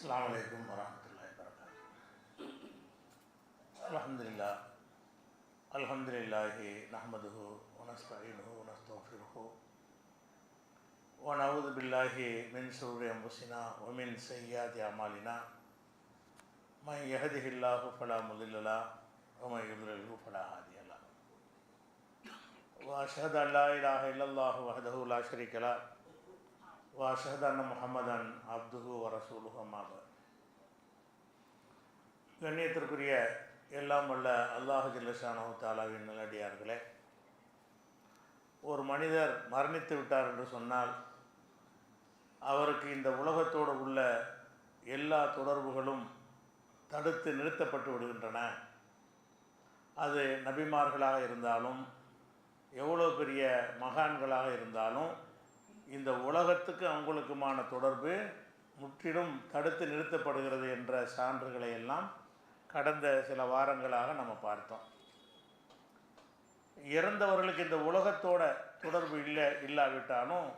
அஸ்லாம் வலைக்கம் வரமத்துல்லாய் வரகாத்து அலமதுல்லா அலமதுல்லாஹி நஹமதுஹு வனஸ்தாயினுஹு வனஸ்தோஃபிருஹு ونعوذ بالله من شرور أنفسنا ومن سيئات أعمالنا من يهده الله فلا مضل له ومن يضلله فلا هادي له وأشهد أن لا إله إلا الله وحده لا شريك له وأشهد أن محمدا عبده ورسوله أما بعد கண்ணியத்திற்குரிய எல்லாம் வல்ல அல்லாஹு ஜல்லஷானு தாலாவின் நல்லடியார்களே ஒரு மனிதர் மரணித்து விட்டார் என்று சொன்னால் அவருக்கு இந்த உலகத்தோடு உள்ள எல்லா தொடர்புகளும் தடுத்து நிறுத்தப்பட்டு விடுகின்றன அது நபிமார்களாக இருந்தாலும் எவ்வளோ பெரிய மகான்களாக இருந்தாலும் இந்த உலகத்துக்கு அவங்களுக்குமான தொடர்பு முற்றிலும் தடுத்து நிறுத்தப்படுகிறது என்ற சான்றுகளை எல்லாம் கடந்த சில வாரங்களாக நம்ம பார்த்தோம். இறந்தவர்களுக்கு இந்த உலகத்தோட தொடர்பு இல்லை இல்லாவிட்டாலும்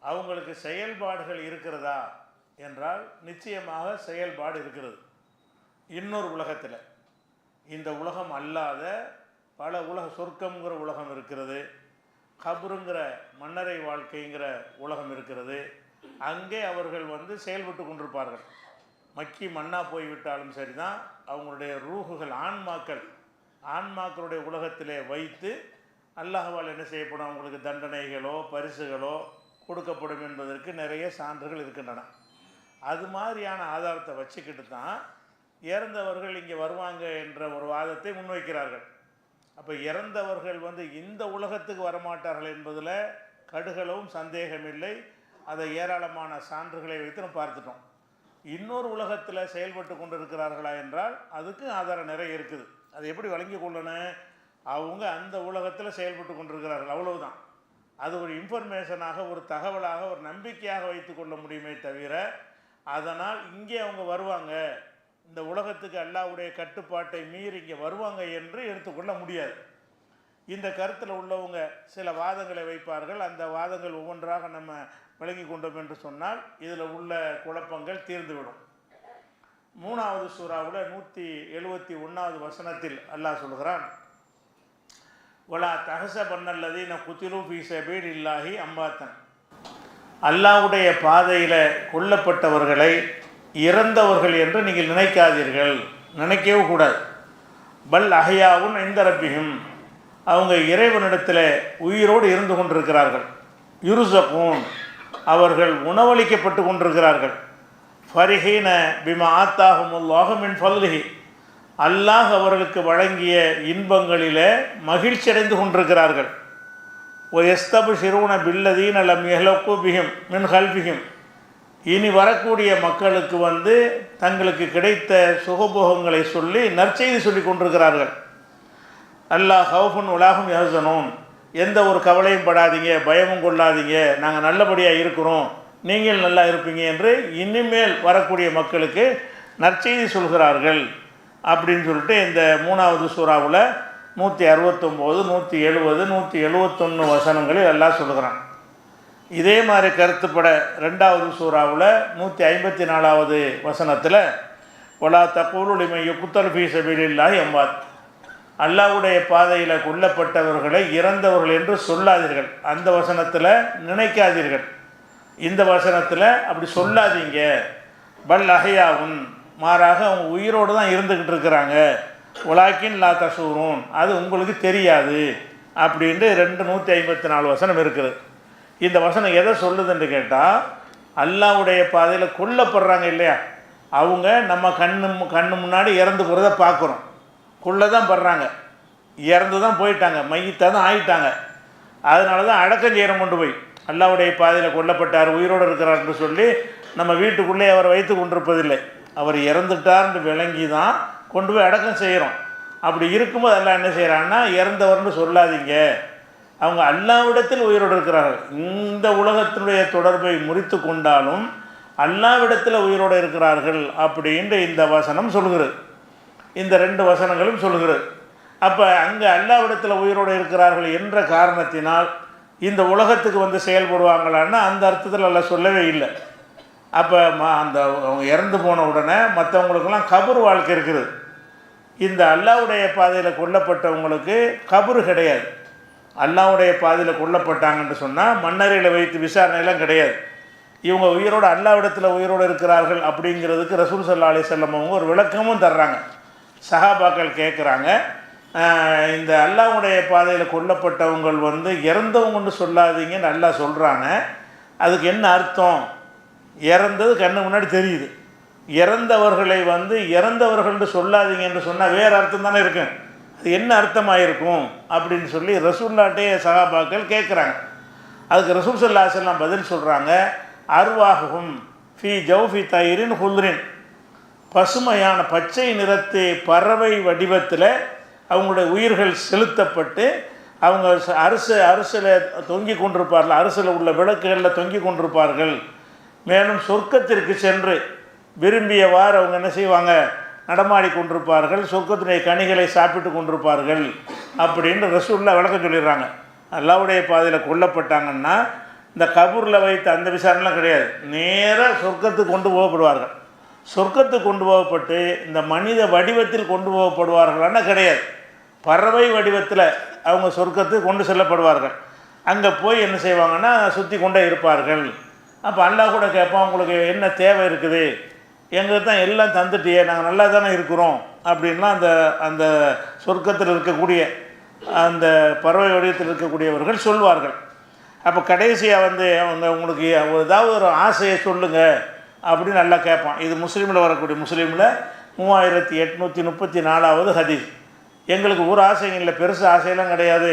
அவங்களுக்கு செயல்பாடுகள் இருக்கிறதா என்றால் நிச்சயமாக செயல்பாடு இருக்கிறது. இன்னொரு உலகத்தில். இந்த உலகம் அல்லாத பல உலக சொர்க்கங்கிற உலகம் இருக்கிறது. கபருங்கிற மன்னரை வாழ்க்கைங்கிற உலகம் இருக்கிறது. அங்கே அவர்கள் வந்து செயல்பட்டு கொண்டிருப்பார்கள். மக்கி மண்ணா போய்விட்டாலும் சரிதான். அவங்களுடைய ரூகுகள் ஆன்மாக்கள் ஆன்மாக்களுடைய உலகத்திலே வைத்து அல்லாஹ்வால் என்ன செய்யப்படும்? அவங்களுக்கு தண்டனைகளோ பரிசுகளோ கொடுக்கப்படும் என்பதற்கு நிறைய சான்றுகள் இருக்கின்றன. அது மாதிரியான ஆதாரத்தை வச்சுக்கிட்டு தான் இறந்தவர்கள் இங்கே வருவாங்க என்ற ஒரு வாதத்தை முன்வைக்கிறார்கள். அப்போ இறந்தவர்கள் வந்து இந்த உலகத்துக்கு வரமாட்டார்கள் என்பதில் கடுகளவும் சந்தேகமில்லை அதை ஏராளமான சான்றுகளை வைத்து நம்ம பார்த்துட்டோம். இன்னொரு உலகத்தில் செயல்பட்டு கொண்டு இருக்கிறார்களா என்றால் அதுக்கு ஆதாரம் நிறைய இருக்குது. அதை எப்படி வழங்கி கொள்ளணும் அவங்க அந்த உலகத்தில் செயல்பட்டு கொண்டிருக்கிறார்கள். அவ்வளவுதான். அது ஒரு இன்ஃபர்மேஷனாக ஒரு தகவலாக ஒரு நம்பிக்கையாக வைத்து கொள்ள முடியுமே தவிர அதனால் இங்கே அவங்க வருவாங்க. இந்த உலகத்துக்கு அல்லாவுடைய கட்டுப்பாட்டை மீறி இங்கே வருவாங்க என்று எடுத்துக்கொள்ள முடியாது. இந்த கருத்தில் உள்ளவங்க சில வாதங்களை வைப்பார்கள். அந்த வாதங்கள் ஒவ்வொன்றாக நம்ம விளங்கி கொண்டோம் என்று சொன்னால் இதில் உள்ள குழப்பங்கள் தீர்ந்துவிடும். மூணாவது சூறாவில் நூற்றி எழுபத்தி ஒன்றாவது வசனத்தில் அல்லாஹ் சொல்கிறான் ஒலா தகச பண்ணல்லதீன குத்திலு ஃபீ இல்லாஹி அம்பாத்தன். அல்லாவுடைய பாதையில் கொல்லப்பட்டவர்களை இறந்தவர்கள் என்று நீங்கள் நினைக்காதீர்கள். நினைக்கவே கூடாது. பல் அகையாவும் இந்த ரப்பியும் அவங்க இறைவனிடத்தில் உயிரோடு இருந்து கொண்டிருக்கிறார்கள். யுருசகூன் அவர்கள் உணவளிக்கப்பட்டு கொண்டிருக்கிறார்கள். ஃபரிஹீன பிம ஆத்தாகுமுல்லாக மின் ஃபல்லிஹி அல்லாஹ் அவர்களுக்கு வழங்கிய இன்பங்களிலே மகிழ்ச்சி அடைந்து கொண்டிருக்கிறார்கள். ஒ எஸ்தபு சிறுவன பில்லதீன் அலம் எஹலக்கு பிகும் மின் ஹல்பிகும் இனி வரக்கூடிய மக்களுக்கு வந்து தங்களுக்கு கிடைத்த சுகபோகங்களை சொல்லி நற்செய்தி சொல்லி கொண்டிருக்கிறார்கள். அல்லாஹ் ஹவுஃபுன் உலாகும் யஹசனூன். எந்த ஒரு கவலையும் படாதீங்க பயமும் கொள்ளாதீங்க. நாங்கள் நல்லபடியாக இருக்கிறோம். நீங்கள் நல்லா இருப்பீங்க என்று இனிமேல் வரக்கூடிய மக்களுக்கு நற்செய்தி சொல்கிறார்கள். அப்படின்னு சொல்லிட்டு இந்த மூணாவது சூறாவில் நூற்றி அறுபத்தொம்போது நூற்றி எழுபது நூற்றி எழுபத்தொன்று வசனங்களில் எல்லாம் சொல்கிறான் இதே மாதிரி கருத்துப்பட ரெண்டாவது சூறாவில் நூற்றி ஐம்பத்தி நாலாவது வசனத்தில் ஒலா தக்கூலுமை குத்தல் ஃபீசபிலில்லாஹ் எம்பாத் அல்லாவுடைய பாதையில் கொல்லப்பட்டவர்களை இறந்தவர்கள் என்று சொல்லாதீர்கள். அந்த வசனத்தில் நினைக்காதீர்கள். இந்த வசனத்தில் அப்படி சொல்லாதீங்க. பல் அகையாவும் மாறாக அவங்க உயிரோடு தான் இருந்துக்கிட்டு இருக்கிறாங்க. உலாக்கின் லா தசூரும் அது உங்களுக்கு தெரியாது. அப்படின்ட்டு ரெண்டு நூற்றி ஐம்பத்தி நாலு வசனம் இருக்குது. இந்த வசனம் எதை சொல்லுதுன்னு கேட்டால் அல்லாவுடைய பாதையில் கொல்லப்படுறாங்க இல்லையா? அவங்க நம்ம கண்ணு கண்ணு முன்னாடி இறந்து போகிறத பார்க்குறோம் கொள்ள தான் படுறாங்க. இறந்து தான் போயிட்டாங்க. மையத்தை தான் ஆயிட்டாங்க. அதனால தான் அடக்கம் செய்கிறோம் கொண்டு போய். அல்லாவுடைய பாதையில் கொல்லப்பட்டார் உயிரோடு இருக்கிறார்னு சொல்லி நம்ம வீட்டுக்குள்ளே அவர் வைத்து கொண்டிருப்பதில்லை. அவர் இறந்துட்டார்னு விளங்கி தான் கொண்டு போய் அடக்கம் செய்கிறோம் அப்படி இருக்கும்போது எல்லாம் என்ன செய்கிறாங்கன்னா இறந்தவர்னு சொல்லாதீங்க. அவங்க அல்லாவிடத்தில் உயிரோடு இருக்கிறார்கள். இந்த உலகத்தினுடைய தொடர்பை முறித்து கொண்டாலும் அல்லாவிடத்தில் உயிரோடு இருக்கிறார்கள் அப்படின்ட்டு இந்த வசனம் சொல்கிறது. இந்த ரெண்டு வசனங்களும் சொல்கிறது. அப்போ அங்கே அல்லாவிடத்தில் உயிரோடு இருக்கிறார்கள் என்ற காரணத்தினால் இந்த உலகத்துக்கு வந்து செயல்படுவாங்களான்னா அந்த அர்த்தத்தில் எல்லாம் சொல்லவே இல்லை. அப்போ அந்த அவங்க இறந்து போன உடனே மற்றவங்களுக்கெல்லாம் கபர் வாழ்க்கை இருக்குது. இந்த அல்லாவுடைய பாதையில் கொல்லப்பட்டவங்களுக்கு கபரு கிடையாது. அல்லாவுடைய பாதையில் கொல்லப்பட்டாங்கன்னு சொன்னால் மன்னரையில் வைத்து விசாரணையெல்லாம் கிடையாது. இவங்க உயிரோடு அல்லாவிடத்தில் உயிரோடு இருக்கிறார்கள் அப்படிங்கிறதுக்கு ரசூல் சல்லா அலி செல்லம் அவங்க ஒரு விளக்கமும் தர்றாங்க. சஹாபாக்கள் கேட்குறாங்க இந்த அல்லாவுடைய பாதையில் கொல்லப்பட்டவங்கள் வந்து இறந்தவங்கன்னு சொல்லாதீங்கன்னு நல்லா சொல்கிறாங்க அதுக்கு என்ன அர்த்தம்? இறந்தது கண்ணு முன்னாடி தெரியுது. இறந்தவர்களை வந்து இறந்தவர்கள்னு சொல்லாதீங்க என்று சொன்னால் வேறு அர்த்தம் தானே இருக்கும் என்ன அர்த்தமாயிருக்கும் அப்படின்னு சொல்லி ரசூல்லாட்டே சகாபாக்கள் கேட்குறாங்க அதுக்கு ரசூல் சல்லாசல்லாம் பதில் சொல்கிறாங்க அருவாகும் ஃபி ஜவுஃபி தயிரின் ஹுல்ரின். பசுமையான பச்சை நிறத்து பறவை வடிவத்தில் அவங்களுடைய உயிர்கள் செலுத்தப்பட்டு அவங்க அரசு அரசில் தொங்கி கொண்டிருப்பார்கள் அரசில் உள்ள விளக்குகளில் தொங்கி கொண்டிருப்பார்கள். மேலும் சொர்க்கத்திற்கு சென்று விரும்பியவாறு அவங்க என்ன செய்வாங்க? நடமாடி கொண்டிருப்பார்கள் சொர்க்கத்தினுடைய கனிகளை சாப்பிட்டு கொண்டிருப்பார்கள் அப்படின்னு ரசூல்லா விளக்கம் சொல்லிடுறாங்க. அல்லாவுடைய பாதையில் கொல்லப்பட்டாங்கன்னா இந்த கபூரில் வைத்த அந்த விசாரணைலாம் கிடையாது. நேராக சொர்க்கத்துக்கு கொண்டு போகப்படுவார்கள். சொர்க்கத்துக்கு கொண்டு போகப்பட்டு இந்த மனித வடிவத்தில் கொண்டு போகப்படுவார்களான்னா கிடையாது. பறவை வடிவத்தில் அவங்க சொர்க்கத்துக்கு கொண்டு செல்லப்படுவார்கள். அங்கே போய் என்ன செய்வாங்கன்னா சுற்றி கொண்டே இருப்பார்கள். அப்போ அல்லாஹ் கூட கேட்பான் உங்களுக்கு என்ன தேவை இருக்குது? எங்களுக்கு தான் எல்லாம் தந்துட்டியே நாங்கள் நல்லா தானே இருக்கிறோம் அப்படின்லாம் அந்த அந்த சொர்க்கத்தில் இருக்கக்கூடிய அந்த பறவை வடிவத்தில் இருக்கக்கூடியவர்கள் சொல்வார்கள். அப்போ கடைசியாக வந்து அவங்க உங்களுக்கு ஏதாவது ஒரு ஆசையை சொல்லுங்கள் அப்படின்னு நல்லா கேட்பான். இது முஸ்லீமில் வரக்கூடிய முஸ்லீமில் மூவாயிரத்தி எட்நூற்றி முப்பத்தி நாலாவது ஹதீஸ். எங்களுக்கு ஒரு ஆசையும் இல்லை பெருசு ஆசையெல்லாம் கிடையாது.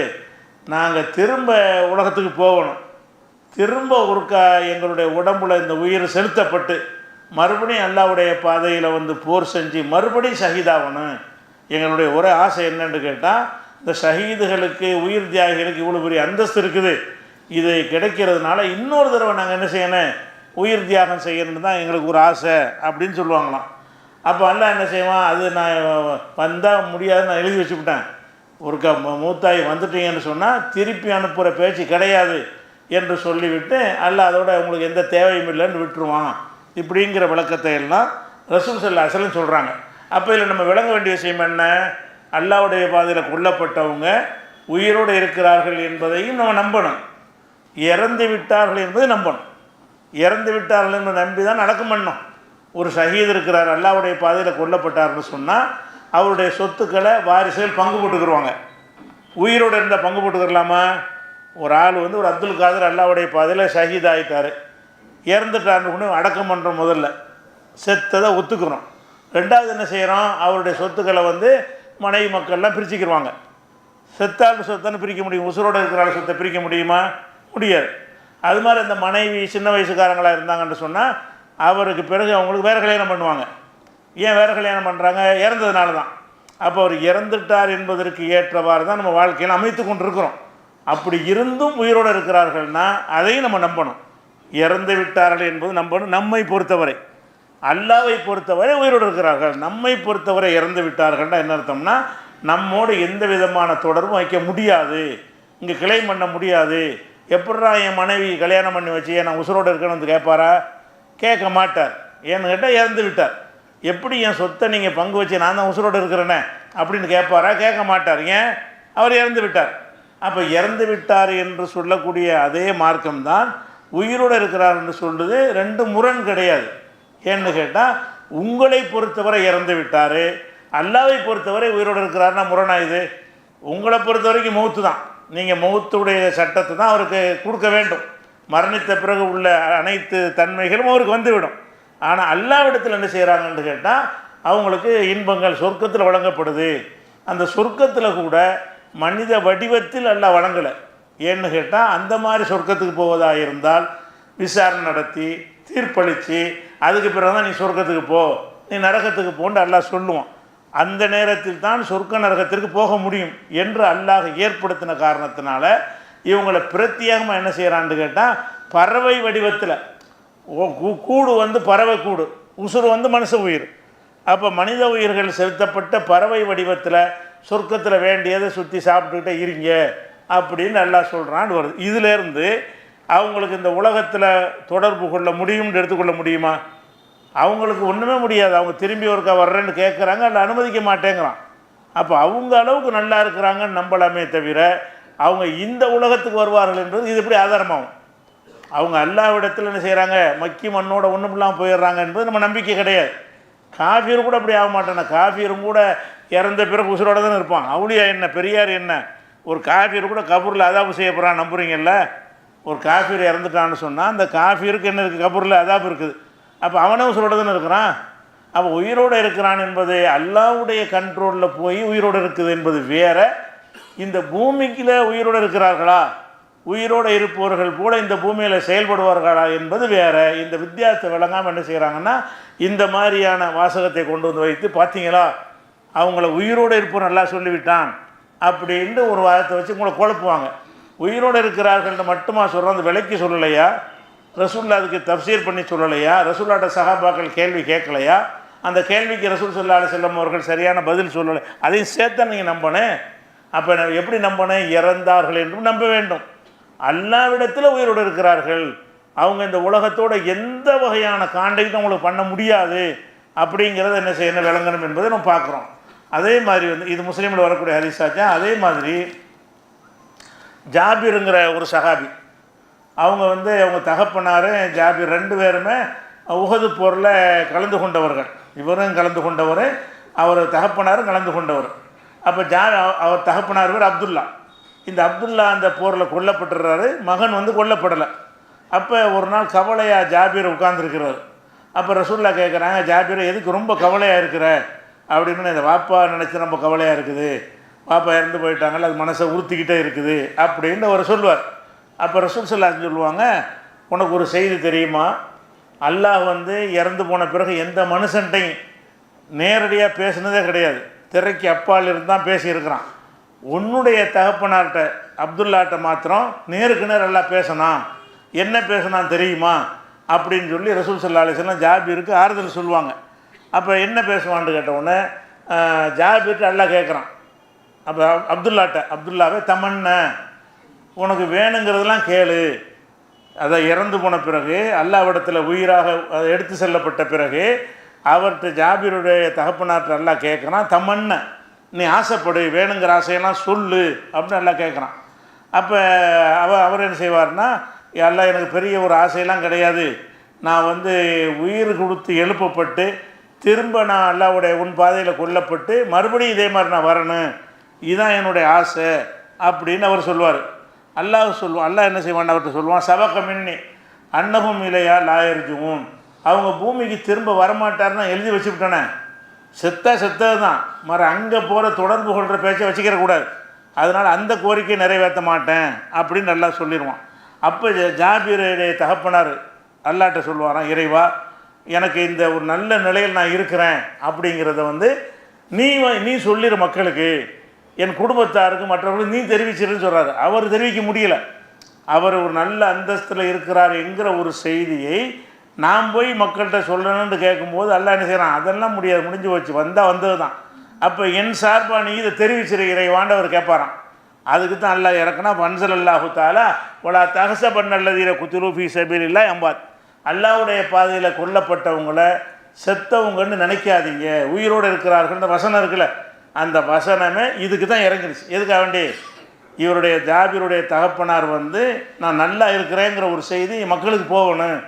நாங்கள் திரும்ப உலகத்துக்கு போகணும். திரும்ப ஒருக்கா எங்களுடைய உடம்புல இந்த உயிர் செலுத்தப்பட்டு மறுபடியும் அல்லாவுடைய பாதையில் வந்து போர் செஞ்சு மறுபடியும் ஷஹீதாகணும் எங்களுடைய ஒரே ஆசை என்னன்னு கேட்டால் இந்த ஷஹீதுகளுக்கு உயிர் தியாகிகளுக்கு இவ்வளோ பெரிய அந்தஸ்து இருக்குது. இது கிடைக்கிறதுனால இன்னொரு தடவை நாங்கள் என்ன செய்யணும்? உயிர் தியாகம் செய்யணும்னு தான் எங்களுக்கு ஒரு ஆசை அப்படின்னு சொல்லுவாங்களாம். அப்போ அல்லாஹ் என்ன செய்வான்? அது நான் வந்தால் முடியாதுன்னு நான் எழுதி வச்சுக்கிட்டேன் ஒருக்கா க மூத்தாய் வந்துட்டீங்கன்னு சொன்னால் திருப்பி அனுப்புகிற பேச்சு கிடையாது என்று சொல்லிவிட்டு அல்லாஹ் அதோட உங்களுக்கு எந்த தேவையும் இல்லைன்னு விட்டுருவான். இப்படிங்கிற விளக்கத்தை எல்லாம் ரசூல் சல்லா அசலும் சொல்கிறாங்க அப்போ இதில் நம்ம விளங்க வேண்டிய விஷயம் என்ன? அல்லாவுடைய பாதையில் கொல்லப்பட்டவங்க உயிரோடு இருக்கிறார்கள் என்பதையும் நம்ம நம்பணும். இறந்து விட்டார்கள் என்பதை நம்பணும். இறந்து விட்டார்கள் என்று நம்பி தான் நடக்கும் பண்ணோம். ஒரு ஷஹீத் இருக்கிறார் அல்லாவுடைய பாதையில் கொல்லப்பட்டார்னு சொன்னால் அவருடைய சொத்துக்களை வாரிசுகள் பங்கு போட்டுக்கிருவாங்க. உயிரோடு இருந்தால் பங்கு போட்டுக்கிறலாமா ஒரு ஆள் வந்து ஒரு அப்துல் காதர் அல்லாவுடைய பாதையில் ஷஹீத் ஆகிட்டார் இறந்துட்டான்னு கூட அடக்கம் பண்ணுறோம் முதல்ல. செத்ததை ஒத்துக்கிறோம் ரெண்டாவது என்ன செய்கிறோம் அவருடைய சொத்துக்களை வந்து மனைவி மக்கள்லாம் பிரிச்சுக்கிடுவாங்க செத்தால் சொத்தன்னு பிரிக்க முடியும். உசுரோடு இருக்கிறாள் சொத்தை பிரிக்க முடியுமா? முடியாது. அது மாதிரி இந்த மனைவி சின்ன வயசுக்காரங்களாக இருந்தாங்கன்னு சொன்னால் அவருக்கு பிறகு அவங்களுக்கு வேறு கல்யாணம் பண்ணுவாங்க. ஏன் வேறு கல்யாணம் பண்ணுறாங்க இறந்ததுனால தான் அப்போ அவர் இறந்துட்டார் என்பதற்கு ஏற்றவாறு தான் நம்ம வாழ்க்கையில் அமைத்து கொண்டிருக்கிறோம். அப்படி இருந்தும் உயிரோடு இருக்கிறார்கள்னா அதையும் நம்ம நம்பணும். இறந்து விட்டார்கள் என்பது நம்பணும் நம்மை பொறுத்தவரை. அல்லாவை பொறுத்தவரை உயிரோடு இருக்கிறார்கள். நம்மை பொறுத்தவரை இறந்து விட்டார்கள்னா என்ன அர்த்தம்னா நம்மோடு எந்த விதமான தொடர்பும் வைக்க முடியாது. இங்கே கிளைம் பண்ண முடியாது. எப்படா என் மனைவி கல்யாணம் பண்ணி வச்சு ஏன் நான் உசுரோடு இருக்கேன்னு வந்து கேட்பாரா கேட்க மாட்டார். ஏன்னு கேட்டால் இறந்து விட்டார். எப்படி என் சொத்தை நீங்கள் பங்கு வச்சு நான் தான் உசுரோடு இருக்கிறேனே அப்படின்னு கேட்பாரா கேட்க மாட்டார். ஏன்? அவர் இறந்து விட்டார். அப்போ இறந்து விட்டார் என்று சொல்லக்கூடிய அதே மார்க்கம்தான் உயிரோடு இருக்கிறார் என்று சொல்லுது ரெண்டு முரண் கிடையாது. ஏன்னு கேட்டால் உங்களை பொறுத்தவரை இறந்து விட்டார். அல்லாவை பொறுத்தவரை உயிரோடு இருக்கிறாருன்னா முரணாயுது இது. உங்களை பொறுத்த வரைக்கும் மௌத்து தான். நீங்கள் மௌத்துடைய சட்டத்தை தான் அவருக்கு கொடுக்க வேண்டும். மரணித்த பிறகு உள்ள அனைத்து தன்மைகளும் அவருக்கு வந்துவிடும். ஆனால் அல்லாவிடத்தில் என்ன செய்கிறாங்கன்னு கேட்டால் அவங்களுக்கு இன்பங்கள் சொர்க்கத்தில் வழங்கப்படுது. அந்த சொர்க்கத்தில் கூட மனித வடிவத்தில் அல்லாஹ் வழங்கலை. ஏன்னு கேட்டால் அந்த மாதிரி சொர்க்கத்துக்கு போவதாக இருந்தால் விசாரணை நடத்தி தீர்ப்பளித்து அதுக்கு பிறகு தான் நீ சொர்க்கத்துக்கு போ. நீ நரகத்துக்கு போன்று அல்லாஹ் சொல்லுவான். அந்த நேரத்தில் தான் சொர்க்க நரகத்திற்கு போக முடியும் என்று அல்லாஹ் ஏற்படுத்தின காரணத்தினால இவங்களை பிரத்யேகமாக என்ன செய்கிறான்னு கேட்டால் பறவை வடிவத்தில். ஓ- கூ- கூடு வந்து பறவை கூடு உசுறு வந்து மனுஷ உயிர். அப்போ மனித உயிர்கள் செலுத்தப்பட்ட பறவை வடிவத்தில் சொர்க்கத்தில் வேண்டியதை சுற்றி சாப்பிட்டுக்கிட்டே இருங்க. அப்படின்னு நல்லா சொல்கிறான்னு வருது. இதிலேருந்து அவங்களுக்கு இந்த உலகத்தில் தொடர்பு கொள்ள முடியும்னு எடுத்துக்கொள்ள முடியுமா? அவங்களுக்கு ஒன்றுமே முடியாது. அவங்க திரும்பி ஒருக்கா வர்றேன்னு கேட்குறாங்க அதில் அனுமதிக்க மாட்டேங்கிறான். அப்போ அவங்க அளவுக்கு நல்லா இருக்கிறாங்கன்னு நம்பலாமே தவிர அவங்க இந்த உலகத்துக்கு வருவார்கள் என்பது இது எப்படி ஆதாரமாகும்? அவங்க அல்லாவிடத்தில் என்ன செய்கிறாங்க மக்கி மண்ணோட ஒன்றும் இல்லாமல் போயிடுறாங்க என்பது நம்ம நம்பிக்கை கிடையாது. காஃபியர் கூட அப்படி ஆக மாட்டானே காஃபியரும் கூட இறந்த பிறகு உசுரோட தானே இருப்பான். அவளியா என்ன? பெரியார் என்ன? ஒரு காஃபியர் கூட கபூரில் அதாபு போகிறான் நம்புறீங்கல்ல? ஒரு காஃபியர் இறந்துட்டான்னு சொன்னால் அந்த காஃபியருக்கு என்ன இருக்குது கபூரில் அதாபு இருக்குது. அப்போ அவனும் சொல்கிறதுன்னு இருக்கிறான்? அப்போ உயிரோடு இருக்கிறான் என்பது அல்லாவுடைய கண்ட்ரோலில் போய் உயிரோடு இருக்குது என்பது வேற. இந்த பூமிக்கில் உயிரோடு இருக்கிறார்களா? உயிரோடு இருப்பவர்கள் கூட இந்த பூமியில் செயல்படுவார்களா என்பது வேற. இந்த வித்தியாசத்தை விளங்காமல் என்ன செய்கிறாங்கன்னா இந்த மாதிரியான வாசகத்தை கொண்டு வந்து வைத்து பார்த்தீங்களா அவங்கள உயிரோடு இருப்போம் நல்லா சொல்லிவிட்டான். அப்படின்ட்டு ஒரு வாதத்தை வச்சு உங்களை குழப்புவாங்க. உயிரோடு இருக்கிறார்கள்னு மட்டுமா சொல்கிறோம் அந்த விலைக்கு சொல்லலையா? ரசூல்லா அதுக்கு தப்சீர் பண்ணி சொல்லலையா? ரசூல்லாட்ட சகாபாக்கள் கேள்வி கேட்கலையா? அந்த கேள்விக்கு ரசூல் சல்லா செல்லம் அவர்கள் சரியான பதில் சொல்லலை. அதையும் சேர்த்தா நீங்கள் நம்பினேன் அப்போ நான் எப்படி நம்பினேன் இறந்தார்கள் என்றும் நம்ப வேண்டும். அல்லாவிடத்தில் உயிரோடு இருக்கிறார்கள். அவங்க இந்த உலகத்தோட எந்த வகையான காண்டாக்டும் அவங்களுக்கு பண்ண முடியாது. அப்படிங்கிறத என்ன செய்யணும் விளங்கணும் என்பதை நம்ம பார்க்குறோம். அதே மாதிரி வந்து இது முஸ்லீமில் வரக்கூடிய ஹரிசாச்சா அதே மாதிரி ஜாபிருங்கிற ஒரு சஹாபி அவங்க வந்து அவங்க தகப்பனார் ஜாபிர் ரெண்டு பேருமே உகது போரில் கலந்து கொண்டவர்கள். இவரும் கலந்து கொண்டவர் அவர் தகப்பனாரும் கலந்து கொண்டவர். அப்போ ஜா அவர் தகப்பனார் பேர் அப்துல்லா. இந்த அப்துல்லா அந்த போரில் கொல்லப்பட்டுறாரு மகன் வந்து கொல்லப்படலை. அப்போ ஒரு நாள் கவலையாக ஜாபீர் உட்காந்துருக்கிறார் அப்போ ரசூல்லா கேட்குறாங்க ஜாபீர் எதுக்கு ரொம்ப கவலையாக இருக்கிற? அப்படின்னு இந்த வாப்பா நினச்சி ரொம்ப கவலையாக இருக்குது. பாப்பா இறந்து போயிட்டாங்கல்ல அது மனசை உறுத்திக்கிட்டே இருக்குது அப்படின்னு அவர் சொல்லுவார். அப்போ ரசூல் சல்லா சொல்லுவாங்க உனக்கு ஒரு செய்தி தெரியுமா? அல்லாஹ் வந்து இறந்து போன பிறகு எந்த மனுஷன்ட்டையும் நேரடியாக பேசுனதே கிடையாது. திரைக்கு அப்பால் இருந்தால் தான் பேசியிருக்கிறான். உன்னுடைய தகப்பனார்கிட்ட அப்துல்லாட்ட மாத்திரம் நேருக்கு நேர் எல்லாம் பேசினான். என்ன பேசினான் தெரியுமா? அப்படின்னு சொல்லி ரசூல் சல்லா அலிஸ்லாம் இருக்குது ஆறுதல் சொல்லுவாங்க. அப்போ என்ன பேசுவான்னு கேட்ட உடனே ஆஹ், ஜாபீர்கிட்ட கேட்குறான் அப்போ அப்துல்லாட்ட அப்துல்லாவே தமன்ன உனக்கு வேணுங்கிறதெல்லாம் கேளு. அதை இறந்து போன பிறகு அல்லாவிடத்தில் உயிராக எடுத்து செல்லப்பட்ட பிறகு அவர்கிட்ட ஜாபீருடைய தகப்பனார்ட்ட எல்லாம் கேட்குறான் தமன்ன நீ ஆசைப்படு வேணுங்கிற ஆசையெல்லாம் சொல்லு அப்படின்னு எல்லாம் கேட்குறான் அப்போ அவ அவர் என்ன செய்வார்னா எல்லாம் எனக்கு பெரிய ஒரு ஆசையெல்லாம் கிடையாது. நான் வந்து உயிர் கொடுத்து எழுப்பப்பட்டு திரும்ப நான் அல்லாவுடைய உன் பாதையில் கொல்லப்பட்டு மறுபடியும் இதே மாதிரி நான் வரணும். இதுதான் என்னுடைய ஆசை அப்படின்னு அவர் சொல்லுவார். அல்லாஹ் சொல்லுவான் அல்லாஹ் என்ன செய்வான் அவர்கிட்ட சொல்லுவான் சபக்க மின்னி அன்னகும் இலையா லாயர்ஜுவும் அவங்க பூமிக்கு திரும்ப வரமாட்டாருன்னா எழுதி வச்சுவிட்டனே செத்தா செத்தது தான் மறு அங்கே போகிற தொடர்பு கொள்கிற பேச்சை வச்சுக்கிற கூடாது. அதனால் அந்த கோரிக்கையை நிறைவேற்ற மாட்டேன் அப்படின்னு நல்லா சொல்லிடுவான் அப்போ ஜாபீருடைய தகப்பனார் அல்லாட்ட சொல்லுவாராம் இறைவா எனக்கு இந்த ஒரு நல்ல நிலையில் நான் இருக்கிறேன் அப்படிங்கிறத வந்து நீ வ- நீ சொல்லிடு மக்களுக்கு. என் குடும்பத்தாருக்கு மற்றவர்களுக்கு நீ தெரிவிச்சிருன்னு சொல்கிறாரு அவர் தெரிவிக்க முடியல. அவர் ஒரு நல்ல அந்தஸ்தில் இருக்கிறார் என்கிற ஒரு செய்தியை நாம் போய் மக்கள்கிட்ட சொல்லணும்னு கேட்கும்போது அல்ல என்ன செய்கிறான் அதெல்லாம் முடியாது. முடிஞ்சு போச்சு. வந்தால் வந்தது தான் அப்போ என் சார்பாக நீ இதை தெரிவிச்சிரு இறைவான்னு அவர் கேட்பாராம். அதுக்கு தான் அல்லாஹ் இறக்குனா வன்சல் அல்லாஹு தாலா ஒலா தகச பண்ணல்லதீர குத்துரூஃபி சபீல் இல்லா எம்பாத் அல்லாவுடைய பாதையில் கொல்லப்பட்டவங்களை செத்தவங்கன்னு நினைக்காதீங்க. உயிரோடு இருக்கிறார்கள் இந்த வசனம் இருக்குல்ல. அந்த வசனமே இதுக்கு தான் இறங்கிடுச்சு. எதுக்காக வேண்டி? இவருடைய ஜாபியருடைய தகப்பனார் வந்து நான் நல்லா இருக்கிறேங்கிற ஒரு செய்தி மக்களுக்கு போகணும்.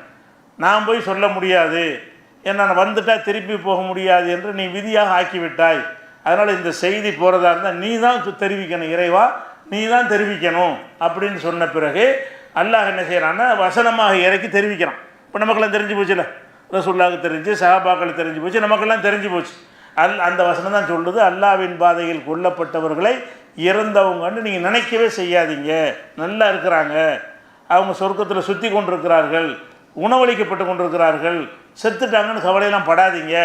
நான் போய் சொல்ல முடியாது. ஏன்னா வந்துட்டால் வந்துட்டா திருப்பி போக முடியாது என்று நீ விதியாக ஆக்கிவிட்டாய். அதனால் இந்த செய்தி போகிறதா இருந்தால் நீ தான் தெரிவிக்கணும் இறைவா. நீ தான் தெரிவிக்கணும். அப்படின்னு சொன்ன பிறகு அல்லாஹ் என்ன செய்கிறான்னா வசனமாக இறக்கி தெரிவிக்கிறான். இப்போ நமக்கெல்லாம் தெரிஞ்சு போச்சுல ரசூல்லாவுக்கு தெரிஞ்சு சஹாபாக்களுக்கு தெரிஞ்சு போச்சு நமக்கெல்லாம் தெரிஞ்சு போச்சு. அல் அந்த வசனம் தான் சொல்லுது அல்லாவின் பாதையில் கொல்லப்பட்டவர்களை இறந்தவங்கன்னு நீங்கள் நினைக்கவே செய்யாதீங்க. நல்லா இருக்கிறாங்க. அவங்க சொர்க்கத்தில் சுற்றி கொண்டிருக்கிறார்கள். உணவளிக்கப்பட்டு கொண்டிருக்கிறார்கள். செத்துட்டாங்கன்னு கவலையெல்லாம் படாதீங்க.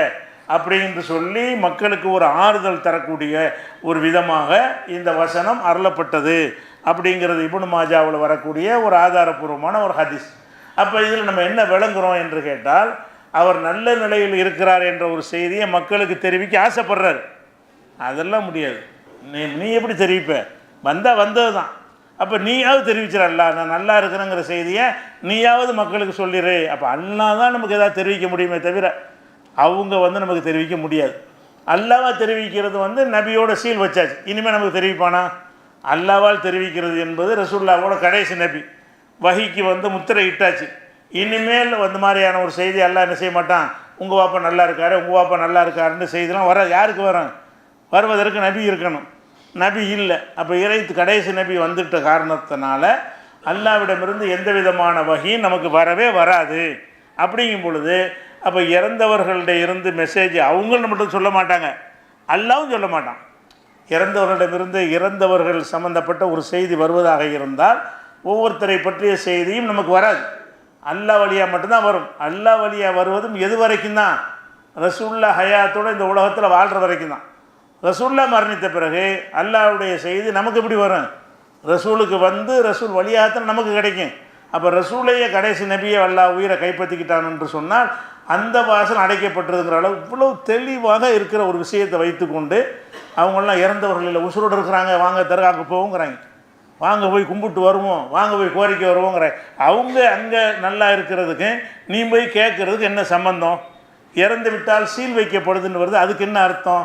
அப்படின்னு சொல்லி மக்களுக்கு ஒரு ஆறுதல் தரக்கூடிய ஒரு விதமாக இந்த வசனம் அருளப்பட்டது. அப்படிங்கிறது இபுனு மாஜாவில் வரக்கூடிய ஒரு ஆதாரபூர்வமான ஒரு ஹதீஸ். அப்போ இதில் நம்ம என்ன விளங்குறோம் என்று கேட்டால் அவர் நல்ல நிலையில் இருக்கிறார் என்ற ஒரு செய்தியை மக்களுக்கு தெரிவிக்க ஆசைப்படுறாரு. அதெல்லாம் முடியாது. நீ நீ எப்படி தெரிவிப்ப? வந்தால் வந்தது தான் அப்போ நீயாவது தெரிவிச்சிடல நான் நல்லா இருக்கிறேங்கிற செய்தியை நீயாவது மக்களுக்கு சொல்லிடு அப்போ அல்லாஹ் தான் நமக்கு எதாவது தெரிவிக்க முடியுமே தவிர அவங்க வந்து நமக்கு தெரிவிக்க முடியாது. அல்லாவா தெரிவிக்கிறது வந்து நபியோட சீல் வச்சாச்சு. இனிமேல் நமக்கு தெரிவிப்பானா? அல்லாவால் தெரிவிக்கிறது என்பது ரசூல்லாவோட கடைசி நபி. வகைக்கு வந்து முத்திரை இட்டாச்சு. இனிமேல் வந்து மாதிரியான ஒரு செய்தி எல்லாம் என்ன செய்ய மாட்டான்? உங்கள் பாப்பா நல்லா இருக்காரு உங்கள் பாப்பா நல்லா இருக்காருன்னு செய்திலாம் வர யாருக்கு வரும்? வருவதற்கு நபி இருக்கணும். நபி இல்லை. அப்போ இறை கடைசி நபி வந்துட்ட காரணத்தினால அல்லாவிடமிருந்து எந்த விதமான வகையும் நமக்கு வரவே வராது. அப்படிங்கும் பொழுது அப்போ இறந்தவர்கள்ட இருந்து மெசேஜ் அவங்களும் மட்டும் சொல்ல மாட்டாங்க. அல்லாவும் சொல்ல மாட்டான். இறந்தவர்களிடமிருந்து இறந்தவர்கள் சம்பந்தப்பட்ட ஒரு செய்தி வருவதாக இருந்தால் ஒவ்வொருத்தரை பற்றிய செய்தியும் நமக்கு வராது. அல்லாஹ் வழியாக மட்டும்தான் வரும். அல்லாஹ் வழியாக வருவதும் எது வரைக்கும் தான்? ரசூல்லா ஹயாத்தோட இந்த உலகத்தில் வாழ்கிற வரைக்கும் தான். ரசூல்லா மரணித்த பிறகு அல்லாஹ்வுடைய செய்தி நமக்கு எப்படி வரும்? ரசூலுக்கு வந்து ரசூல் வழியாகத்தான் நமக்கு கிடைக்கும். அப்போ ரசூலையே கடைசி நபியை அல்லாஹ் உயிரை கைப்பற்றிக்கிட்டான் என்று சொன்னால் அந்த வாசல் அடைக்கப்பட்டிருக்கிற அளவு இவ்வளோ தெளிவாக இருக்கிற ஒரு விஷயத்தை வைத்துக்கொண்டு அவங்களாம் இறந்தவர்கள் இல்லை உசுரோடு இருக்கிறாங்க வாங்க தர்காக்கு போகுங்கிறாங்க வாங்க போய் கும்பிட்டு வருவோம் வாங்க போய் கோரிக்கை வருவோங்கிற. அவங்க அங்கே நல்லா இருக்கிறதுக்கு நீ போய் கேட்குறதுக்கு என்ன சம்பந்தம்? இறந்து விட்டால் சீல் வைக்கப்படுதுன்னு வருது அதுக்கு என்ன அர்த்தம்?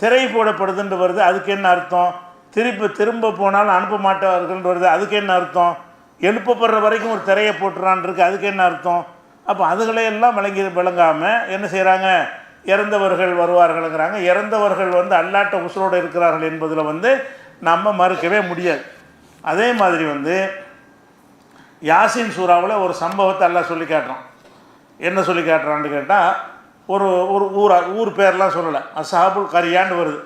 திரை போடப்படுதுன்னு வருது அதுக்கு என்ன அர்த்தம்? திருப்பி திரும்ப போனாலும் அனுப்ப மாட்டார்கள்னு வருது அதுக்கு என்ன அர்த்தம்? எழுப்பப்படுற வரைக்கும் ஒரு திரையை போட்டுறான் இருக்கு அதுக்கு என்ன அர்த்தம்? அப்போ அதுகளையெல்லாம் விளங்கி விளங்காமல் என்ன செய்கிறாங்க இறந்தவர்கள் வருவார்கள்ங்கிறாங்க. இறந்தவர்கள் வந்து அல்லாட்ட உசுரோடு இருக்கிறார்கள் என்பதில் வந்து நம்ம மறுக்கவே முடியாது. அதே மாதிரி வந்து யாசின் சூறாவில் ஒரு சம்பவத்தை எல்லாம் சொல்லி காட்டுறான். என்ன சொல்லி காட்டுறான்னு கேட்டால் ஒரு ஒரு ஊரா ஊர் பேர்லாம் சொல்லலை. அசஹாபுல் கரியான்னு வருது.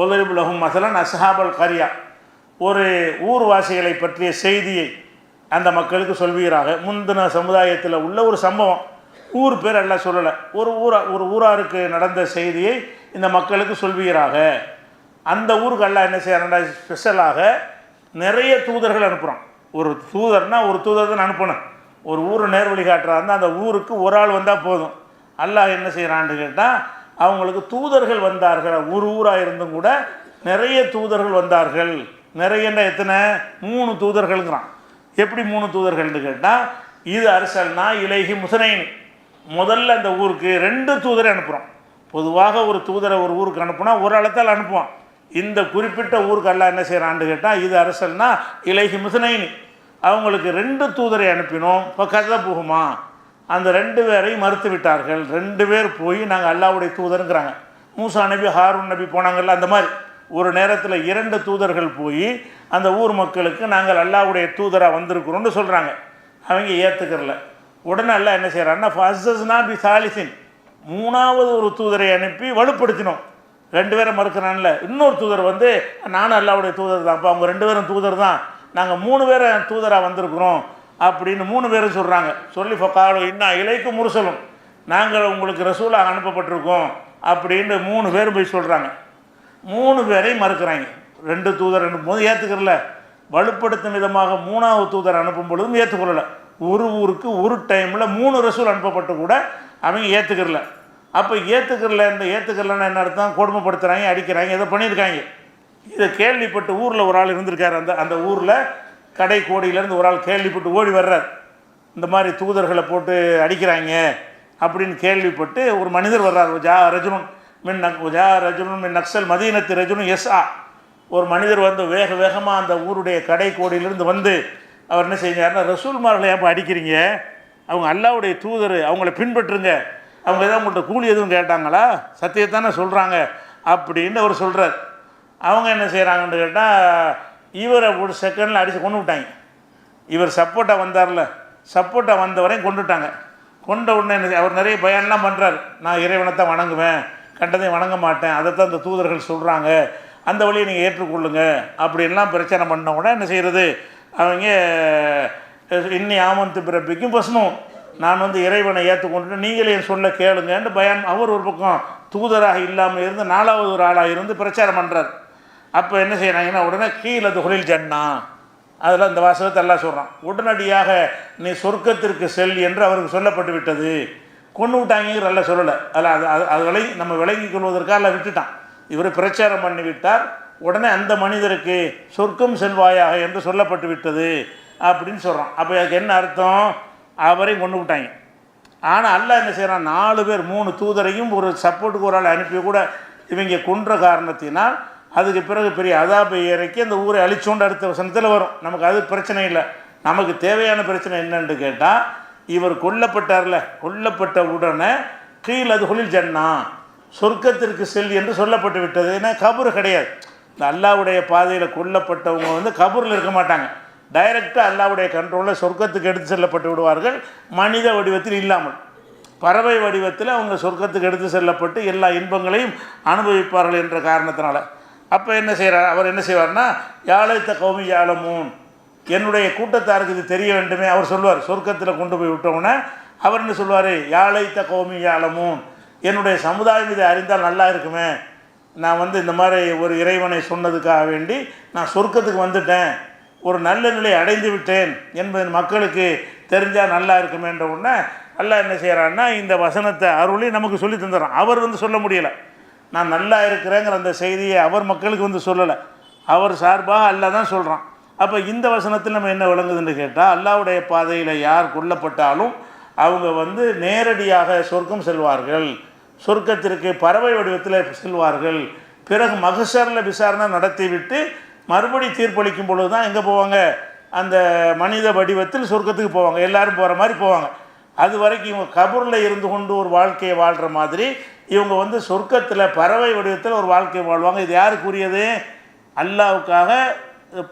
ஒலிபுலகும் மசலன் அசஹாபுல் கரியா. ஒரு ஊர்வாசிகளை பற்றிய செய்தியை அந்த மக்களுக்கு சொல்வீராக முந்தின சமுதாயத்தில் உள்ள ஒரு சம்பவம். ஊர் பேர் எல்லாம் சொல்லலை. ஒரு ஊரா ஒரு ஊராருக்கு நடந்த செய்தியை இந்த மக்களுக்கு சொல்வீராக அந்த ஊருக்கெல்லாம் என்ன செய்யறாங்க ஸ்பெஷலாக நிறைய தூதர்கள் அனுப்புகிறான் ஒரு தூதர்னா ஒரு தூதர் தான் அனுப்பணும். ஒரு ஊரை நேர்வழி காட்டுறாருந்தா அந்த ஊருக்கு ஒரு ஆள் வந்தால் போதும். அல்லாஹ் என்ன செய்கிறான்னு கேட்டால் அவங்களுக்கு தூதர்கள் வந்தார்கள். ஒரு ஊராக இருந்தும் கூட நிறைய தூதர்கள் வந்தார்கள். நிறையன்னா எத்தனை? மூணு தூதர்கள்ங்கிறான். எப்படி மூணு தூதர்கள்னு கேட்டால் இது அரசல்னா இலகி முசனைனு. முதல்ல அந்த ஊருக்கு ரெண்டு தூதரை அனுப்புகிறோம் பொதுவாக ஒரு தூதரை ஒரு ஊருக்கு அனுப்புனா ஒரு ஆளத்தால் அனுப்புவான். இந்த குறிப்பிட்ட ஊருக்கு எல்லாம் என்ன செய்கிறான்னு கேட்டால் இது அரசல்னா இலகி முசனைனி அவங்களுக்கு ரெண்டு தூதரை அனுப்பினோம். இப்போ கதை போகுமா? அந்த ரெண்டு பேரையும் மறுத்து விட்டார்கள். ரெண்டு பேர் போய் நாங்கள் அல்லாவுடைய தூதருங்கிறாங்க. மூசா நபி ஹாரூன் நபி போனாங்கல்ல அந்த மாதிரி. ஒரு நேரத்தில் இரண்டு தூதர்கள் போய் அந்த ஊர் மக்களுக்கு நாங்கள் அல்லாவுடைய தூதராக வந்திருக்கிறோம்னு சொல்கிறாங்க அவங்க ஏற்றுக்கிறல உடனே அல்லா என்ன செய்கிறான்னா ஃபஸ்ஸஸ்னா பி சாலிசின். மூணாவது ஒரு தூதரை அனுப்பி வலுப்படுத்தினோம். ரெண்டு பேரும் மறுக்கிறான்ல. இன்னொரு தூதர் வந்து நானும் அல்லாவுடைய தூதர் தான். அப்போ அவங்க ரெண்டு பேரும் தூதர் தான். நாங்கள் மூணு பேரை தூதராக வந்திருக்கிறோம். அப்படின்னு மூணு பேரும் சொல்கிறாங்க சொல்லி ஃபக்காடு இன்னும் இலைக்கு முரசலும். நாங்கள் உங்களுக்கு ரசூலாக அனுப்பப்பட்டிருக்கோம். அப்படின்னு மூணு பேர் போய் சொல்கிறாங்க மூணு பேரையும் மறுக்கிறாங்க. ரெண்டு தூதர் அனுப்பும்போது ஏற்றுக்கிறல வலுப்படுத்தும் விதமாக மூணாவது தூதர் அனுப்பும் பொழுதும் ஏற்றுக்கொள்ளலை ஒரு ஊருக்கு ஒரு டைமில் மூணு ரசூல் அனுப்பப்பட்டு கூட அவங்க ஏற்றுக்கிறல அப்போ ஏற்றுக்கிறல இந்த ஏற்றுக்கிறலன்னு என்ன அர்த்தம்? கொடுமைப்படுத்துகிறாங்க அடிக்கிறாங்க ஏதோ பண்ணியிருக்காங்க. இதை கேள்விப்பட்டு ஊரில் ஒரு ஆள் இருந்திருக்காரு. அந்த அந்த ஊரில் கடை கோடியிலேருந்து ஒரு ஆள் கேள்விப்பட்டு ஓடி வர்றார். இந்த மாதிரி தூதர்களை போட்டு அடிக்கிறாங்க அப்படின்னு கேள்விப்பட்டு ஒரு மனிதர் வர்றார். ஜா ரஜுனும் மின் நக் ஜா ரஜுனும் மின் நக்சல் மதீனத்து ரஜுனும் எஸ் ஆ ஒரு மனிதர் வந்து வேக வேகமாக அந்த ஊருடைய கடை கோடியிலிருந்து வந்து அவர் என்ன செஞ்சாருன்னா ரசூல்மார்களை ஏன் அடிக்கிறீங்க? அவங்க அல்லாவுடைய தூதர் அவங்கள பின்பற்றுங்க. அவங்க எதாவது உங்கள்கிட்ட கூலி எதுவும் கேட்டாங்களா? சத்தியத்தானே சொல்கிறாங்க அப்படின்னு அவர் சொல்கிறார் அவங்க என்ன செய்கிறாங்கன்னு கேட்டால் இவரை ஒரு செகண்டில் அடித்து கொண்டு விட்டாங்க. இவர் சப்போட்டா வந்தார்ல. சப்போட்டா வந்தவரையும் கொண்டுட்டாங்க கொண்ட உடனே என்ன அவர் நிறைய பயன்லாம் பண்ணுறார் நான் இறைவனை தான் வணங்குவேன். கண்டதையும் வணங்க மாட்டேன். அதைத்தான் இந்த தூதர்கள் சொல்கிறாங்க அந்த வழியை நீங்கள் ஏற்றுக்கொள்ளுங்க. அப்படின்லாம் பிரச்சனை பண்ண உடனே என்ன செய்கிறது அவங்க இன்னி ஆமந்து பிறப்பிக்கும் பசுமும் நான் வந்து இறைவனை ஏற்றுக்கொண்டு நீங்களே என் சொல்ல கேளுங்கன்னு பயான் அவர் ஒரு பக்கம் தூதராக இல்லாமல் இருந்து நாலாவது ஒரு ஆளாக இருந்து பிரச்சாரம் பண்ணுறார் அப்போ என்ன செய்கிறாங்கன்னா உடனே கீழே தொழில் ஜன்னா. அதில் இந்த வாசகத்தை எல்லாம் சொல்கிறான் உடனடியாக நீ சொர்க்கத்திற்கு செல் என்று அவருக்கு சொல்லப்பட்டு விட்டது. கொண்டு விட்டாங்கிற எல்லாம் சொல்லலை. அதில் அது அது அது விளங்கி நம்ம விளங்கிக் கொள்வதற்காக எல்லாம் விட்டுட்டான். இவர் பிரச்சாரம் பண்ணிவிட்டார் உடனே அந்த மனிதருக்கு சொர்க்கம் செல்வாயாக என்று சொல்லப்பட்டு விட்டது அப்படின்னு சொல்கிறான் அப்போ அதுக்கு என்ன அர்த்தம்? அவரையும் கொண்டு விட்டாங்க. ஆனால் அல்லாஹ் என்ன செய்கிறான் நாலு பேர் மூணு தூதரையும் ஒரு சப்போர்ட்டுக்கு ஒரு ஆள் அனுப்பி கூட இவங்க கொன்ற காரணத்தினால் அதுக்கு பிறகு பெரிய அதாபை இறக்கி அந்த ஊரை அழிச்சோண்டு அடுத்த வசனத்தில் வரும். நமக்கு அது பிரச்சனை இல்லை. நமக்கு தேவையான பிரச்சனை என்னன்னு கேட்டால் இவர் கொல்லப்பட்டார்ல கொல்லப்பட்ட உடனே கீழ் அது ஹொலில் ஜன்னா சொர்க்கத்திற்கு செல் என்று சொல்லப்பட்டு விட்டது. ஏன்னா கபரு கிடையாது. இந்த அல்லாவுடைய பாதையில் கொல்லப்பட்டவங்க வந்து கபூரில் இருக்க மாட்டாங்க. டைரக்டாக அல்லாவுடைய கண்ட்ரோலில் சொர்க்கத்துக்கு எடுத்து செல்லப்பட்டு விடுவார்கள். மனித வடிவத்தில் இல்லாமல். பறவை வடிவத்தில் அவங்க சொர்க்கத்துக்கு எடுத்து செல்லப்பட்டு எல்லா இன்பங்களையும் அனுபவிப்பார்கள் என்ற காரணத்தினால. அப்போ என்ன செய்கிறார் அவர் என்ன செய்வார்னா யாழைத்த கௌமி யாழமூன். என்னுடைய கூட்டத்தாருக்கு இது தெரிய வேண்டுமே அவர் சொல்லுவார். சொர்க்கத்தில் கொண்டு போய் விட்டோன்னே அவர் என்ன சொல்லுவார்? யாழைத்த கௌமி யாழமூன். என்னுடைய சமுதாயம் இதை அறிந்தால் நல்லா இருக்குமே. நான் வந்து இந்த மாதிரி ஒரு இறைவனை சொன்னதுக்காக வேண்டி நான் சொர்க்கத்துக்கு வந்துட்டேன். ஒரு நல்ல நிலை அடைந்து விட்டேன் என்பது மக்களுக்கு தெரிஞ்சால் நல்லா இருக்குமேன்ற உடனே அல்லாஹ் என்ன செய்கிறான்னா இந்த வசனத்தை அருளி நமக்கு சொல்லி தந்துடுறான். அவர் வந்து சொல்ல முடியலை. நான் நல்லா இருக்கிறேங்கிற அந்த செய்தியை அவர் மக்களுக்கு வந்து சொல்லலை. அவர் சார்பாக அல்லா தான் சொல்கிறான் அப்போ இந்த வசனத்தில் நம்ம என்ன விளங்குதுன்னு கேட்டால் அல்லாவுடைய பாதையில் யார் கொல்லப்பட்டாலும் அவங்க வந்து நேரடியாக சொர்க்கம் செல்வார்கள். சொர்க்கத்திற்கு பறவை வடிவத்தில் செல்வார்கள். பிறகு மகசரில் விசாரணை நடத்திவிட்டு மறுபடி தீர்ப்பளிக்கும் பொழுது தான் எங்கே போவாங்க? அந்த மனித வடிவத்தில் சொர்க்கத்துக்கு போவாங்க. எல்லாரும் போகிற மாதிரி போவாங்க. அது வரைக்கும் இவங்க கபூரில் இருந்து கொண்டு ஒரு வாழ்க்கையை வாழ்கிற மாதிரி இவங்க வந்து சொர்க்கத்தில் பறவை வடிவத்தில் ஒரு வாழ்க்கையை வாழ்வாங்க. இது யாருக்குரியது? அல்லாவுக்காக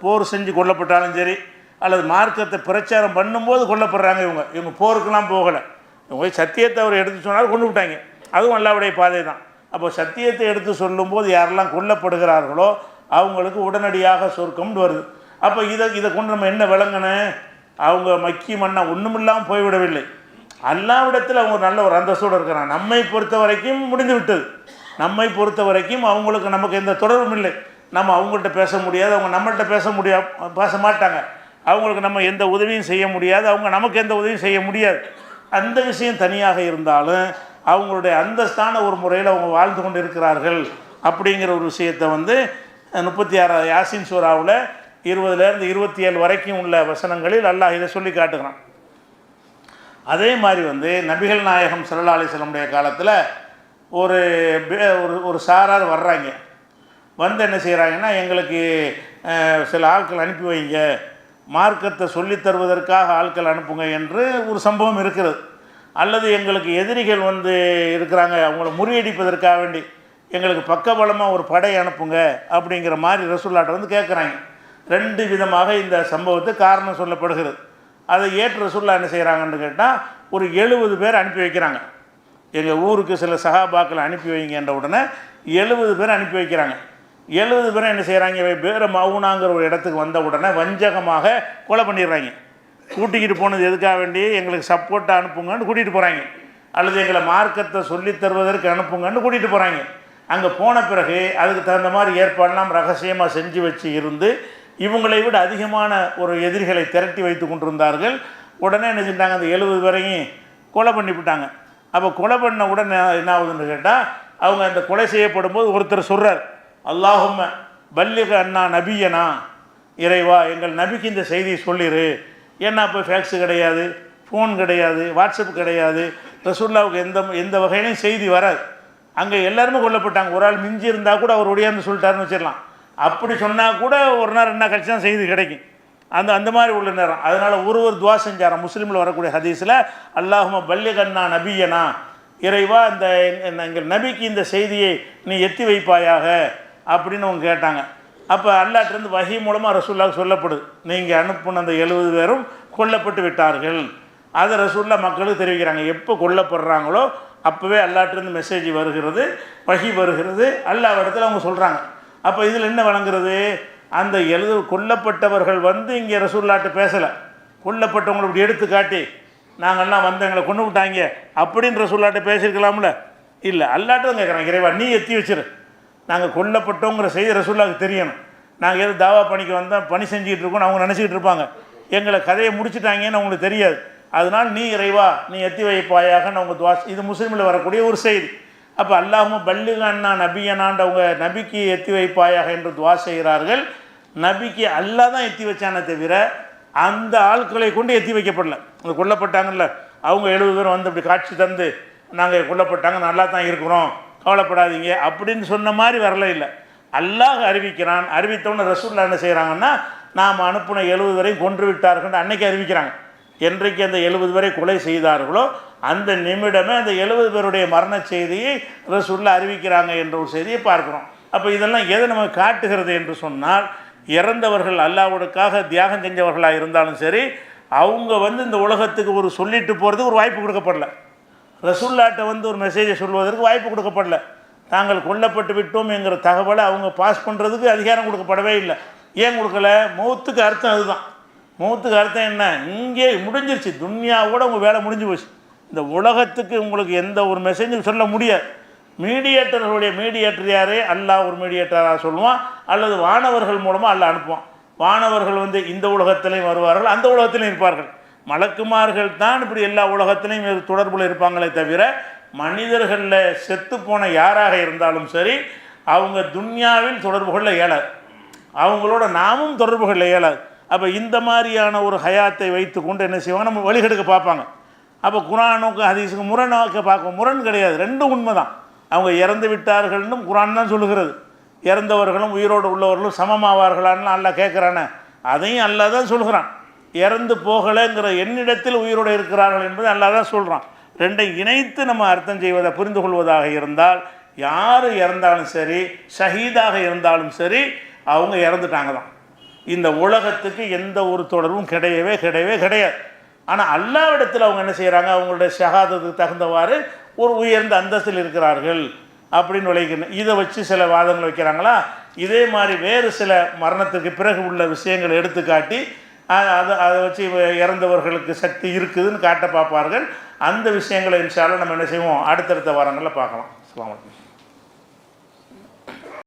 போர் செஞ்சு கொல்லப்பட்டாலும் சரி அல்லது மார்க்கத்தை பிரச்சாரம் பண்ணும்போது கொல்லப்படுறாங்க இவங்க. இவங்க போருக்கெல்லாம் போகலை. இவங்க போய் சத்தியத்தை அவர் எடுத்து சொன்னாலும் கொண்டு விட்டாங்க. அதுவும் அல்லாவுடைய பாதை தான் அப்போ சத்தியத்தை எடுத்து சொல்லும்போது யாரெல்லாம் கொல்லப்படுகிறார்களோ அவங்களுக்கு உடனடியாக சொர்க்கம்னு வருது. அப்போ இதை இதை கொண்டு நம்ம என்ன விளங்கணும் அவங்க மக்கி மண்ணை ஒன்றுமில்லாமல் போய்விடவில்லை. அல்லாவிடத்தில் அவங்க நல்ல ஒரு அந்தஸ்தோடு இருக்கிறான் நம்மை பொறுத்த வரைக்கும் முடிந்து விட்டது. நம்மை பொறுத்த வரைக்கும் அவங்களுக்கு நமக்கு எந்த தொடர்பும் இல்லை. நம்ம அவங்கள்ட்ட பேச முடியாது. அவங்க நம்மள்கிட்ட பேச முடியா பேச மாட்டாங்க. அவங்களுக்கு நம்ம எந்த உதவியும் செய்ய முடியாது. அவங்க நமக்கு எந்த உதவியும் செய்ய முடியாது. அந்த விஷயம் தனியாக இருந்தாலும் அவங்களுடைய அந்தஸ்தான ஒரு முறையில் அவங்க வாழ்ந்து கொண்டு இருக்கிறார்கள் அப்படிங்கிற ஒரு விஷயத்தை வந்து முப்பத்தி ஆறாவது யாசின் சூறாவில் இருபதுலேருந்து இருபத்தி ஏழு வரைக்கும் உள்ள வசனங்களில் அல்லாஹ் இதை சொல்லி காட்டுகிறான். அதே மாதிரி வந்து நபிகள் நாயகம் சல்லா அலிஸ்லமுடைய காலத்தில் ஒரு ஒரு ஒரு சாரார் வர்றாங்க. வந்து என்ன செய்கிறாங்கன்னா எங்களுக்கு சில ஆட்கள் அனுப்பி வைங்க மார்க்கத்தை சொல்லித் தருவதற்காக ஆட்கள் அனுப்புங்க என்று ஒரு சம்பவம் இருக்கிறது. அல்லது எங்களுக்கு எதிரிகள் வந்து இருக்கிறாங்க அவங்கள முறியடிப்பதற்காக வேண்டி எங்களுக்கு பக்கபலமாக ஒரு படை அனுப்புங்க அப்படிங்கிற மாதிரி ரசூல்லாட்ட வந்து கேட்குறாங்க ரெண்டு விதமாக இந்த சம்பவத்து காரணம் சொல்லப்படுகிறது. அதை ஏற்று ரசூல்லா என்ன செய்கிறாங்கன்னு கேட்டால் ஒரு எழுபது பேர் அனுப்பி வைக்கிறாங்க. எங்கள் ஊருக்கு சில சகாபாக்களை அனுப்பி வைங்கன்ற உடனே எழுபது பேர் அனுப்பி வைக்கிறாங்க. எழுபது பேரும் என்ன செய்கிறாங்க பேர மவுனாங்கிற ஒரு இடத்துக்கு வந்த உடனே வஞ்சகமாக கொலை பண்ணிடுறாங்க. கூட்டிக்கிட்டு போனது எதுக்காக வேண்டி? எங்களுக்கு சப்போர்ட்டாக அனுப்புங்கன்னு கூட்டிகிட்டு போகிறாங்க அல்லது எங்களை மார்க்கத்தை சொல்லித் தருவதற்கு அனுப்புங்கன்னு கூட்டிகிட்டு போகிறாங்க அங்கே போன பிறகு அதுக்கு தகுந்த மாதிரி ஏற்பாடெல்லாம் ரகசியமாக செஞ்சு வச்சு இருந்து இவங்களை விட அதிகமான ஒரு எதிரிகளை திரட்டி வைத்து கொண்டிருந்தார்கள். உடனே என்ன செஞ்சாங்க அந்த எழுபது பேரையும் கொலை பண்ணிவிட்டாங்க அப்போ கொலை பண்ண உடனே என்ன ஆகுதுன்னு கேட்டால் அவங்க அந்த கொலை செய்யப்படும் போது ஒருத்தர் சொல்கிறார் அல்லாஹும் பல்லிக அண்ணா நபியனா? இறைவா எங்கள் நபிக்கு இந்த செய்தியை சொல்லிடு ஏன்னா இப்போ ஃபேக்ஸு கிடையாது ஃபோன் கிடையாது வாட்ஸ்அப் கிடையாது ரசூல்லாவுக்கு எந்த எந்த வகையிலையும் செய்தி வராது. அங்கே எல்லாருமே கொல்லப்பட்டாங்க. ஒரு ஆள் மிஞ்சி இருந்தால் கூட அவர் ஒடியாந்து சொல்லிட்டாருன்னு வச்சிடலாம். அப்படி சொன்னால் கூட ஒரு நேரம் என்ன கழிச்சு தான் செய்தி கிடைக்கும். அந்த அந்த மாதிரி உள்ள நேரம். அதனால் ஒரு ஒரு துவா செஞ்சாரம். முஸ்லீமில் வரக்கூடிய ஹதீஸில் அல்லாஹும பல்லிகண்ணா நபியனா? இறைவா இந்த எங்கள் நபிக்கு இந்த செய்தியை நீ எத்தி வைப்பாயாக அப்படின்னு அவங்க கேட்டாங்க. அப்போ அல்லாட்டிருந்து வகை மூலமாக ரசூல்லாவுக்கு சொல்லப்படுது. நீங்கள் அனுப்பின அந்த எழுபது பேரும் கொல்லப்பட்டு விட்டார்கள். அதை ரசூல்லா மக்களுக்கு தெரிவிக்கிறாங்க. எப்போ கொல்லப்படுறாங்களோ அப்போவே அல்லாட்டிருந்து மெசேஜ் வருகிறது வகி வருகிறது அல்லாஹ் இடத்துல அவங்க சொல்கிறாங்க அப்போ இதில் என்ன வழங்குறது? அந்த எழுது கொல்லப்பட்டவர்கள் வந்து இங்கே ரசூல்லாட்டு பேசலை. கொல்லப்பட்டவங்களை இப்படி எடுத்து காட்டி நாங்கள்லாம் வந்து எங்களை கொண்டு விட்டாங்க அப்படின்னு ரசூல்லாட்ட பேசியிருக்கலாம்ல? இல்லை அல்லாட்டும் கேட்குறாங்க இறைவா நீ எத்தி வச்சிரு. நாங்கள் கொல்லப்பட்டோங்கிற செய்தி ரசூல்லாவுக்கு தெரியணும். நாங்கள் எது தாவா பணிக்கு வந்தால் பணி செஞ்சுக்கிட்டு இருக்கோம்னு அவங்க நினச்சிக்கிட்டு இருப்பாங்க. எங்களை கதையை முடிச்சிட்டாங்கன்னு அவங்களுக்கு தெரியாது. அதனால் நீ இறைவா நீ எத்தி வைப்பாயாக அவங்க துவா இது முஸ்லீமில் வரக்கூடிய ஒரு செய்தி. அப்போ அல்லாஹும் பல்லுகண்ணா அவங்க நபிக்கு எத்தி வைப்பாயாக என்று துவா செய்கிறார்கள். நபிக்கு அல்லாஹ் தான் எத்தி வச்சானே தவிர அந்த ஆட்களை கொண்டு எத்தி வைக்கப்படல. அந்த கொல்லப்பட்டாங்கல்ல அவங்க எழுபது பேர் வந்து அப்படி காட்சி தந்து நாங்கள் கொல்லப்பட்டாங்க நல்லா தான் இருக்கிறோம் கவலைப்படாதீங்க அப்படின்னு சொன்ன மாதிரி வரல இல்லை. அல்லாஹ் அறிவிக்கிறான் அறிவித்தவொன்னு ரசூல்லா என்ன செய்கிறாங்கன்னா நாம் அனுப்பின எழுபது வரையும் கொன்று விட்டார்கள் அன்னைக்கு அறிவிக்கிறாங்க. என்றைக்கு அந்த எழுபது வரை கொலை செய்தார்களோ அந்த நிமிடமே அந்த எழுபது பேருடைய மரண செய்தியை ரசூல்லா அறிவிக்கிறாங்க என்ற ஒரு செய்தியை பார்க்குறோம். அப்போ இதெல்லாம் எதை நம்ம காட்டுகிறது என்று சொன்னால் இறந்தவர்கள் அல்லாஹ்வுக்காக தியாகம் செஞ்சவர்களாக இருந்தாலும் சரி அவங்க வந்து இந்த உலகத்துக்கு ஒரு சொல்லிட்டு போகிறதுக்கு ஒரு வாய்ப்பு கொடுக்கப்படல. ரசுல்லாட்டை வந்து ஒரு மெசேஜை சொல்வதற்கு வாய்ப்பு கொடுக்கப்படல. தாங்கள் கொல்லப்பட்டு விட்டோம் என்கிற தகவலை அவங்க பாஸ் பண்ணுறதுக்கு அதிகாரம் கொடுக்கப்படவே இல்லை. ஏன் கொடுக்கல? மௌத்துக்கு அர்த்தம் அதுதான். மூத்துக்கு அர்த்தம் என்ன? இங்கே முடிஞ்சிருச்சு. துன்யாவோட உங்கள் வேலை முடிஞ்சு போச்சு. இந்த உலகத்துக்கு உங்களுக்கு எந்த ஒரு மெசேஜும் சொல்ல முடியாது. மீடியேட்டர்களுடைய மீடியேட்டர் யாரே? அல்லாஹ் ஒரு மீடியேட்டராக சொல்லுவான். அல்லது வானவர்கள் மூலமாக அல்ல அனுப்புவான். வானவர்கள் வந்து இந்த உலகத்திலையும் வருவார்கள் அந்த உலகத்திலையும் இருப்பார்கள். மலக்குமார்கள் தான் இப்படி எல்லா உலகத்திலையும் தொடர்பில் இருப்பாங்களே தவிர மனிதர்களில் செத்து போன யாராக இருந்தாலும் சரி அவங்க துன்யாவில் தொடர்பு கொள்ள இயலாது. அவங்களோட நாமும் தொடர்பு கொள்ள இயலாது. அப்போ இந்த மாதிரியான ஒரு ஹயாத்தை வைத்து கொண்டு என்ன செய்வாங்க? நம்ம வழிகெடுக்க பார்ப்பாங்க. அப்போ குரானுக்கும் ஹதீஸுக்கும் முரணாக்க பார்க்கும். முரண் கிடையாது. ரெண்டும் உண்மை தான் அவங்க இறந்து விட்டார்கள்னும் குரான் தான் சொல்லுகிறது. இறந்தவர்களும் உயிரோடு உள்ளவர்களும் சமமாவார்களான்னு அல்லாஹ் கேட்குறானே. அதையும் அல்லா தான் சொல்கிறான். இறந்து போகலைங்கிற என்னிடத்தில் உயிரோடு இருக்கிறார்கள் என்பதை அல்லா தான் சொல்கிறான் ரெண்டை இணைத்து நம்ம அர்த்தம் செய்வதை புரிந்து கொள்வதாக இருந்தால் யார் இறந்தாலும் சரி ஷஹீதாக இருந்தாலும் சரி அவங்க இறந்துட்டாங்க தான் இந்த உலகத்துக்கு எந்த ஒரு தொடர்பும் கிடையவே கிடையவே கிடையாது. ஆனால் அல்லாவிடத்தில் அவங்க என்ன செய்கிறாங்க அவங்களுடைய ஷஹாதத்துக்கு தகுந்தவாறு ஒரு உயர்ந்த அந்தஸ்தில் இருக்கிறார்கள் அப்படின்னு விளைக்கணும் இதை வச்சு சில வாதங்கள் வைக்கிறாங்களா? இதே மாதிரி வேறு சில மரணத்துக்கு பிறகு உள்ள விஷயங்களை எடுத்துக்காட்டி அதை அதை வச்சு இறந்தவர்களுக்கு சக்தி இருக்குதுன்னு காட்ட பார்ப்பார்கள். அந்த விஷயங்களை இன்ஷால்லாம் நம்ம என்ன செய்வோம்? அடுத்தடுத்த வாரங்களில் பார்க்கலாம். அஸ்ஸலாமு